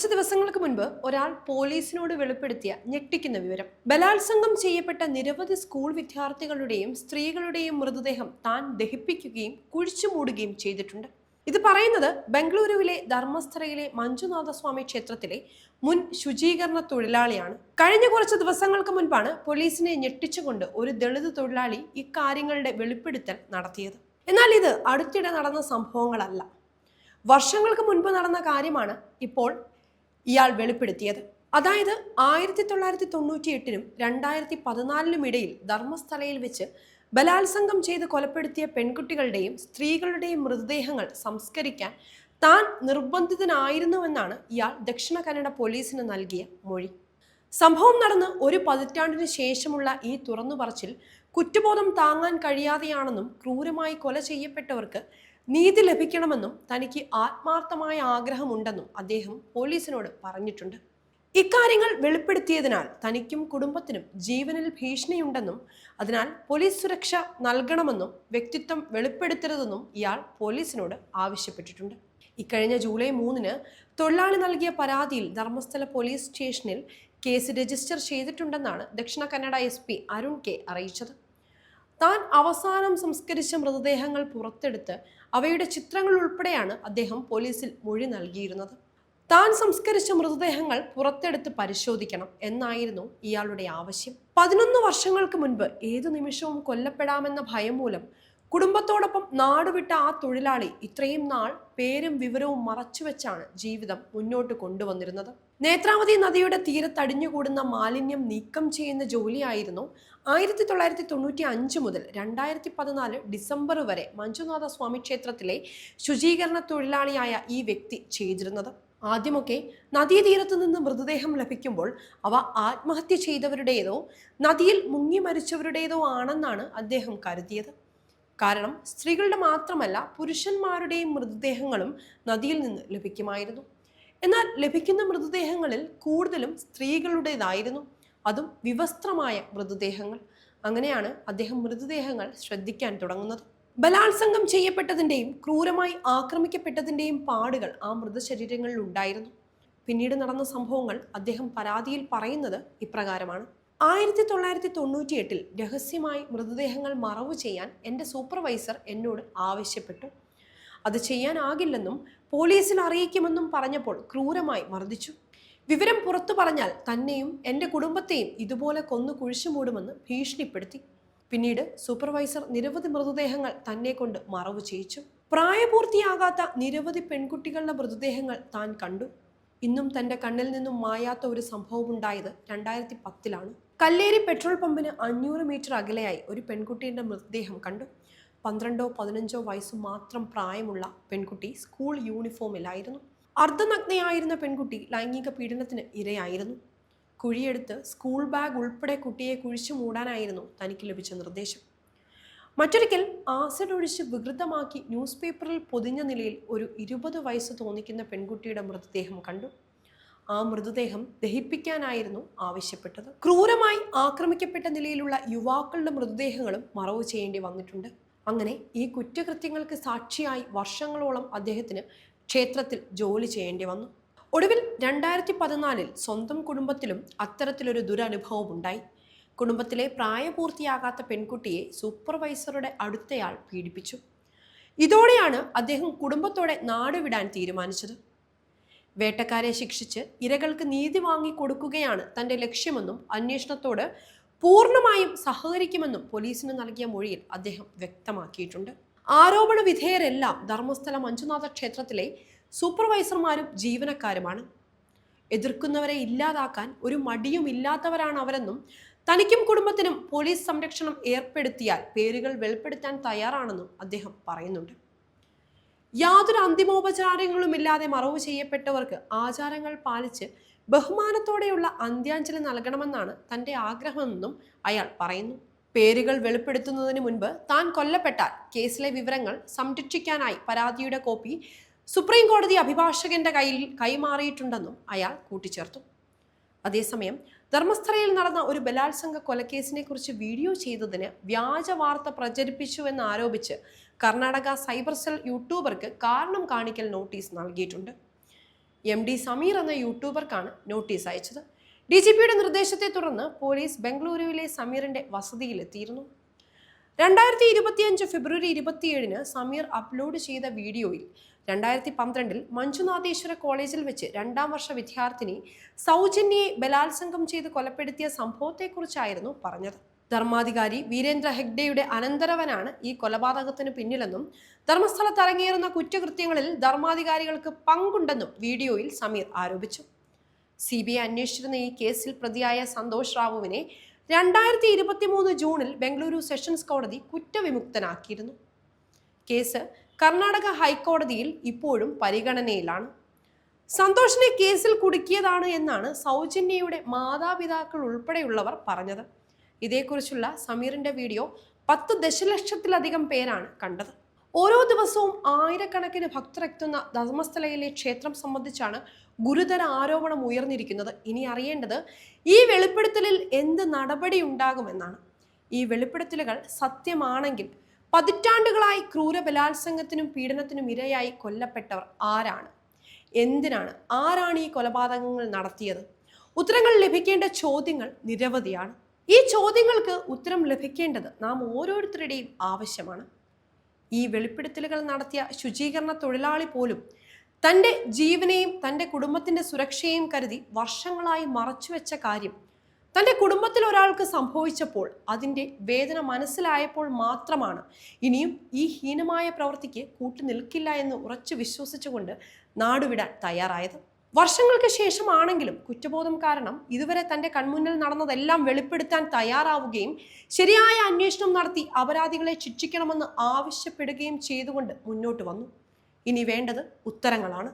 കുറച്ച് ദിവസങ്ങൾക്ക് മുൻപ് ഒരാൾ പോലീസിനോട് വെളിപ്പെടുത്തിയ ഞെട്ടിക്കുന്ന വിവരം. ബലാത്സംഗം ചെയ്യപ്പെട്ട നിരവധി സ്കൂൾ വിദ്യാർത്ഥികളുടെയും സ്ത്രീകളുടെയും മൃതദേഹം താൻ ദഹിപ്പിക്കുകയും കുഴിച്ചുമൂടുകയും ചെയ്തിട്ടുണ്ട്. ഇത് പറയുന്നത് ബംഗളൂരുവിലെ ധർമ്മസ്ഥലയിലെ മഞ്ജുനാഥസ്വാമി ക്ഷേത്രത്തിലെ മുൻ ശുചീകരണ തൊഴിലാളിയാണ്. കഴിഞ്ഞ കുറച്ച് ദിവസങ്ങൾക്ക് മുൻപാണ് പോലീസിനെ ഞെട്ടിച്ചുകൊണ്ട് ഒരു ദളിത് തൊഴിലാളി ഇക്കാര്യങ്ങളുടെ വെളിപ്പെടുത്തൽ നടത്തിയത്. എന്നാൽ ഇത് അടുത്തിടെ നടന്ന സംഭവങ്ങളല്ല. വർഷങ്ങൾക്ക് മുൻപ് നടന്ന കാര്യമാണ് ഇപ്പോൾ ഇയാൾ വെളിപ്പെടുത്തിയത്. അതായത് ആയിരത്തി തൊള്ളായിരത്തി തൊണ്ണൂറ്റി എട്ടിനും രണ്ടായിരത്തി പതിനാലിനും ഇടയിൽ ധർമ്മസ്ഥലയിൽ വെച്ച് ബലാത്സംഗം ചെയ്ത് കൊലപ്പെടുത്തിയ പെൺകുട്ടികളുടെയും സ്ത്രീകളുടെയും മൃതദേഹങ്ങൾ സംസ്കരിക്കാൻ താൻ നിർബന്ധിതനായിരുന്നുവെന്നാണ് ഇയാൾ ദക്ഷിണ കന്നഡ പോലീസിന് നൽകിയ മൊഴി. സംഭവം നടന്ന് ഒരു പതിറ്റാണ്ടിന് ശേഷമുള്ള ഈ തുറന്നു പറച്ചിൽ കുറ്റബോധം താങ്ങാൻ കഴിയാതെയാണെന്നും ക്രൂരമായി കൊല ചെയ്യപ്പെട്ടവർക്ക് നീതി ലഭിക്കണമെന്നും തനിക്ക് ആത്മാർത്ഥമായ ആഗ്രഹമുണ്ടെന്നും അദ്ദേഹം പോലീസിനോട് പറഞ്ഞിട്ടുണ്ട്. ഇക്കാര്യങ്ങൾ വെളിപ്പെടുത്തിയതിനാൽ തനിക്കും കുടുംബത്തിനും ജീവനിൽ ഭീഷണിയുണ്ടെന്നും അതിനാൽ പോലീസ് സുരക്ഷ നൽകണമെന്നും വ്യക്തിത്വം വെളിപ്പെടുത്തരുതെന്നും ഇയാൾ പോലീസിനോട് ആവശ്യപ്പെട്ടിട്ടുണ്ട്. ഇക്കഴിഞ്ഞ ജൂലൈ മൂന്നിന് തൊഴിലാളി നൽകിയ പരാതിയിൽ ധർമ്മസ്ഥല പോലീസ് സ്റ്റേഷനിൽ case register ചെയ്തിട്ടുണ്ടെന്നാണ് Dakshina Kannada S P Arun K അറിയിച്ചത്. താൻ അവസാനം സംസ്കരിച്ച മൃതദേഹങ്ങൾ പുറത്തെടുത്ത് അവയുടെ ചിത്രങ്ങൾ ഉൾപ്പെടെയാണ് അദ്ദേഹം പോലീസിൽ മൊഴി നൽകിയിരുന്നത്. താൻ സംസ്കരിച്ച മൃതദേഹങ്ങൾ പുറത്തെടുത്ത് പരിശോധിക്കണം എന്നായിരുന്നു ഇയാളുടെ ആവശ്യം. പതിനൊന്ന് വർഷങ്ങൾക്ക് മുൻപ് ഏതു നിമിഷവും കൊല്ലപ്പെടാമെന്ന ഭയം മൂലം കുടുംബത്തോടൊപ്പം നാടുവിട്ട ആ തൊഴിലാളി ഇത്രയും നാൾ പേരും വിവരവും മറച്ചുവെച്ചാണ് ജീവിതം മുന്നോട്ട് കൊണ്ടുവന്നിരുന്നത്. നേത്രാവതി നദിയുടെ തീരത്തടിഞ്ഞുകൂടുന്ന മാലിന്യം നീക്കം ചെയ്യുന്ന ജോലിയായിരുന്നു ആയിരത്തി തൊള്ളായിരത്തി തൊണ്ണൂറ്റി അഞ്ച് മുതൽ രണ്ടായിരത്തി പതിനാല് ഡിസംബർ വരെ മഞ്ജുനാഥ സ്വാമി ക്ഷേത്രത്തിലെ ശുചീകരണ തൊഴിലാളിയായ ഈ വ്യക്തി ചെയ്തിരുന്നത്. ആദ്യമൊക്കെ നദീതീരത്ത് നിന്ന് മൃതദേഹം ലഭിക്കുമ്പോൾ അവ ആത്മഹത്യ ചെയ്തവരുടേതോ നദിയിൽ മുങ്ങി മരിച്ചവരുടേതോ ആണെന്നാണ് അദ്ദേഹം കരുതിയത്. കാരണം സ്ത്രീകളുടെ മാത്രമല്ല പുരുഷന്മാരുടെയും മൃതദേഹങ്ങളും നദിയിൽ നിന്ന് ലഭിക്കുമായിരുന്നു. എന്നാൽ ലഭിക്കുന്ന മൃതദേഹങ്ങളിൽ കൂടുതലും സ്ത്രീകളുടേതായിരുന്നു. അതും വിവസ്ത്രമായ മൃതദേഹങ്ങൾ. അങ്ങനെയാണ് അദ്ദേഹം മൃതദേഹങ്ങൾ ശ്രദ്ധിക്കാൻ തുടങ്ങുന്നത്. ബലാത്സംഗം ചെയ്യപ്പെട്ടതിന്റെയും ക്രൂരമായി ആക്രമിക്കപ്പെട്ടതിന്റെയും പാടുകൾ ആ മൃതശരീരങ്ങളിൽ ഉണ്ടായിരുന്നു. പിന്നീട് നടന്ന സംഭവങ്ങൾ അദ്ദേഹം പരാതിയിൽ പറയുന്നത് ഇപ്രകാരമാണ്. ആയിരത്തി തൊള്ളായിരത്തി തൊണ്ണൂറ്റി എട്ടിൽ രഹസ്യമായി മൃതദേഹങ്ങൾ മറവ് ചെയ്യാൻ എന്റെ സൂപ്പർവൈസർ എന്നോട് ആവശ്യപ്പെട്ടു. അത് ചെയ്യാനാകില്ലെന്നും പോലീസിൽ അറിയിക്കുമെന്നും പറഞ്ഞപ്പോൾ ക്രൂരമായി മർദ്ദിച്ചു. വിവരം പുറത്തു പറഞ്ഞാൽ തന്നെയും എന്റെ കുടുംബത്തെയും ഇതുപോലെ കൊന്നു കുഴിച്ചുമൂടുമെന്ന് ഭീഷണിപ്പെടുത്തി. പിന്നീട് സൂപ്പർവൈസർ നിരവധി മൃതദേഹങ്ങൾ തന്നെ കൊണ്ട് മറവ് ചെയ്യിച്ചു. പ്രായപൂർത്തിയാകാത്ത നിരവധി പെൺകുട്ടികളുടെ മൃതദേഹങ്ങൾ താൻ കണ്ടു. ഇന്നും തന്റെ കണ്ണിൽ നിന്നും മായാത്ത ഒരു സംഭവം ഉണ്ടായത് രണ്ടായിരത്തി പത്തിലാണ് കല്ലേരി പെട്രോൾ പമ്പിന് അഞ്ഞൂറ് മീറ്റർ അകലെയായി ഒരു പെൺകുട്ടിയുടെ മൃതദേഹം കണ്ടു. പന്ത്രണ്ടോ പതിനഞ്ചോ വയസ്സ് മാത്രം പ്രായമുള്ള പെൺകുട്ടി സ്കൂൾ യൂണിഫോമിലായിരുന്നു. അർദ്ധനഗ്നയായിരുന്ന പെൺകുട്ടി ലൈംഗിക പീഡനത്തിന് ഇരയായിരുന്നു. കുഴിയെടുത്ത് സ്കൂൾ ബാഗ് ഉൾപ്പെടെ കുട്ടിയെ കുഴിച്ചു മൂടാനായിരുന്നു തനിക്ക് ലഭിച്ച നിർദ്ദേശം. മറ്റൊരിക്കൽ ആസിഡ് ഒഴിച്ച് വികൃതമാക്കി ന്യൂസ് പേപ്പറിൽ പൊതിഞ്ഞ നിലയിൽ ഒരു ഇരുപത് വയസ്സ് തോന്നിക്കുന്ന പെൺകുട്ടിയുടെ മൃതദേഹം കണ്ടു. ആ മൃതദേഹം ദഹിപ്പിക്കാനായിരുന്നു ആവശ്യപ്പെട്ടത്. ക്രൂരമായി ആക്രമിക്കപ്പെട്ട നിലയിലുള്ള യുവാക്കളുടെ മൃതദേഹങ്ങളും മറവ് ചെയ്യേണ്ടി വന്നിട്ടുണ്ട്. അങ്ങനെ ഈ കുറ്റകൃത്യങ്ങൾക്ക് സാക്ഷിയായി വർഷങ്ങളോളം അദ്ദേഹത്തിന് ക്ഷേത്രത്തിൽ ജോലി ചെയ്യേണ്ടി വന്നു. ഒടുവിൽ രണ്ടായിരത്തി പതിനാലിൽ സ്വന്തം കുടുംബത്തിലും അത്തരത്തിലൊരു ദുരനുഭവം ഉണ്ടായി. കുടുംബത്തിലെ പ്രായപൂർത്തിയാകാത്ത പെൺകുട്ടിയെ സൂപ്പർവൈസറുടെ അടുത്തയാൾ പീഡിപ്പിച്ചു. ഇതോടെയാണ് അദ്ദേഹം കുടുംബത്തോടെ നാടുവിടാൻ തീരുമാനിച്ചത്. വേട്ടക്കാരെ ശിക്ഷിച്ച് ഇരകൾക്ക് നീതി വാങ്ങി കൊടുക്കുകയാണ് തന്റെ ലക്ഷ്യമെന്നും അന്വേഷണത്തോട് പൂർണമായും സഹകരിക്കുമെന്നും പോലീസിന് നൽകിയ മൊഴിയിൽ അദ്ദേഹം വ്യക്തമാക്കിയിട്ടുണ്ട്. ആരോപണ വിധേയരെല്ലാം ധർമ്മസ്ഥല മഞ്ജുനാഥ ക്ഷേത്രത്തിലെ സൂപ്പർവൈസർമാരും ജീവനക്കാരുമാണ്. എതിർക്കുന്നവരെ ഇല്ലാതാക്കാൻ ഒരു മടിയും ഇല്ലാത്തവരാണ് അവരെന്നും തനിക്കും കുടുംബത്തിനും പോലീസ് സംരക്ഷണം ഏർപ്പെടുത്തിയാൽ പേരുകൾ വെളിപ്പെടുത്താൻ തയ്യാറാണെന്നും അദ്ദേഹം പറയുന്നുണ്ട്. യാതൊരു അന്തിമോപചാരങ്ങളുമില്ലാതെ മറവ് ചെയ്യപ്പെട്ടവർക്ക് ആചാരങ്ങൾ പാലിച്ച് ബഹുമാനത്തോടെയുള്ള അന്ത്യാഞ്ജലി നൽകണമെന്നാണ് തന്റെ ആഗ്രഹമെന്നും അയാൾ പറയുന്നു. പേരുകൾ വെളിപ്പെടുത്തുന്നതിന് മുൻപ് താൻ കൊല്ലപ്പെട്ടാൽ കേസിലെ വിവരങ്ങൾ സംരക്ഷിക്കാനായി പരാതിയുടെ കോപ്പി സുപ്രീം കോടതി അഭിഭാഷകന്റെ കയ്യിൽ കൈമാറിയിട്ടുണ്ടെന്നും അയാൾ കൂട്ടിച്ചേർത്തു. അതേസമയം ധർമ്മസ്ഥലയിൽ നടന്ന ഒരു ബലാത്സംഗ കൊലക്കേസിനെ കുറിച്ച് വീഡിയോ ചെയ്തതിന് വ്യാജ വാർത്ത പ്രചരിപ്പിച്ചുവെന്ന് ആരോപിച്ച് കർണാടക സൈബർ സെൽ യൂട്യൂബർക്ക് കാരണം കാണിക്കൽ നോട്ടീസ് നൽകിയിട്ടുണ്ട്. എം ഡി സമീർ എന്ന യൂട്യൂബർക്കാണ് നോട്ടീസ് അയച്ചത്. ഡി ജി പിയുടെ നിർദ്ദേശത്തെ തുടർന്ന് പോലീസ് ബംഗളൂരുവിലെ സമീറിന്റെ വസതിയിലെത്തിയിരുന്നു. രണ്ടായിരത്തി ഇരുപത്തിയഞ്ച് ഫെബ്രുവരി ഇരുപത്തിയേഴിന് സമീർ അപ്ലോഡ് ചെയ്ത വീഡിയോയിൽ രണ്ടായിരത്തി പന്ത്രണ്ടിൽ മഞ്ജുനാഥേശ്വര കോളേജിൽ വെച്ച് രണ്ടാം വർഷ വിദ്യാർത്ഥിനി സൗജന്യയെ ബലാത്സംഗം ചെയ്ത് കൊലപ്പെടുത്തിയ സംഭവത്തെക്കുറിച്ചായിരുന്നു പറഞ്ഞത്. ധർമാധികാരി വീരേന്ദ്ര ഹെഗ്ഡെയുടെ അനന്തരവനാണ് ഈ കൊലപാതകത്തിന് പിന്നിലെന്നും ധർമ്മസ്ഥലത്ത് അരങ്ങേറുന്ന കുറ്റകൃത്യങ്ങളിൽ ധർമാധികാരികൾക്ക് പങ്കുണ്ടെന്നും വീഡിയോയിൽ സമീർ ആരോപിച്ചു. സി ബി ഐ അന്വേഷിച്ചിരുന്ന ഈ കേസിൽ പ്രതിയായ സന്തോഷ് റാവുവിനെ രണ്ടായിരത്തി ഇരുപത്തി മൂന്ന് ജൂണിൽ ബംഗളൂരു സെഷൻസ് കോടതി കുറ്റവിമുക്തനാക്കിയിരുന്നു. കേസ് കർണാടക ഹൈക്കോടതിയിൽ ഇപ്പോഴും പരിഗണനയിലാണ്. സന്തോഷിനെ കേസിൽ കുടുക്കിയതാണ് എന്നാണ് സൗജന്യയുടെ മാതാപിതാക്കൾ ഉൾപ്പെടെയുള്ളവർ പറഞ്ഞത്. ഇതേക്കുറിച്ചുള്ള സമീറിന്റെ വീഡിയോ പത്ത് ദശലക്ഷത്തിലധികം പേരാണ് കണ്ടത്. ഓരോ ദിവസവും ആയിരക്കണക്കിന് ഭക്തർ എത്തുന്ന ധർമ്മസ്ഥലയിലെ ക്ഷേത്രം സംബന്ധിച്ചാണ് ഗുരുതര ആരോപണം ഉയർന്നിരിക്കുന്നത്. ഇനി അറിയേണ്ടത് ഈ വെളിപ്പെടുത്തലിൽ എന്ത് നടപടി ഉണ്ടാകുമെന്നാണ്. ഈ വെളിപ്പെടുത്തലുകൾ സത്യമാണെങ്കിൽ പതിറ്റാണ്ടുകളായി ക്രൂര ബലാത്സംഗത്തിനും പീഡനത്തിനും ഇരയായി കൊല്ലപ്പെട്ടവർ ആരാണ്? എന്തിനാണ്? ആരാണ് ഈ കൊലപാതകങ്ങൾ നടത്തിയത്? ഉത്തരങ്ങൾ ലഭിക്കേണ്ട ചോദ്യങ്ങൾ നിരവധിയാണ്. ഈ ചോദ്യങ്ങൾക്ക് ഉത്തരം ലഭിക്കേണ്ടത് നാം ഓരോരുത്തരുടെയും ആവശ്യമാണ്. ഈ വെളിപ്പെടുത്തലുകൾ നടത്തിയ ശുചീകരണ തൊഴിലാളി പോലും തന്റെ ജീവനെയും തന്റെ കുടുംബത്തിന്റെ സുരക്ഷയെയും കരുതി വർഷങ്ങളായി മറച്ചുവെച്ച കാര്യം തന്റെ കുടുംബത്തിൽ ഒരാൾക്ക് സംഭവിച്ചപ്പോൾ അതിന്റെ വേദന മനസ്സിലായപ്പോൾ മാത്രമാണ്. ഇനിയും ഈ ഹീനമായ പ്രവൃത്തിക്ക് കൂട്ടുനിൽക്കില്ല എന്ന് ഉറച്ചു വിശ്വസിച്ചുകൊണ്ട് നാടുവിടാൻ തയ്യാറായത്. വർഷങ്ങൾക്ക് ശേഷമാണെങ്കിലും കുറ്റബോധം കാരണം ഇതുവരെ തന്റെ കൺമുന്നിൽ നടന്നതെല്ലാം വെളിപ്പെടുത്താൻ തയ്യാറാവുകയും ശരിയായ അന്വേഷണം നടത്തി അപരാധികളെ ശിക്ഷിക്കണമെന്ന് ആവശ്യപ്പെടുകയും ചെയ്തുകൊണ്ട് മുന്നോട്ട് വന്നു. ഇനി വേണ്ടത് ഉത്തരങ്ങളാണ്.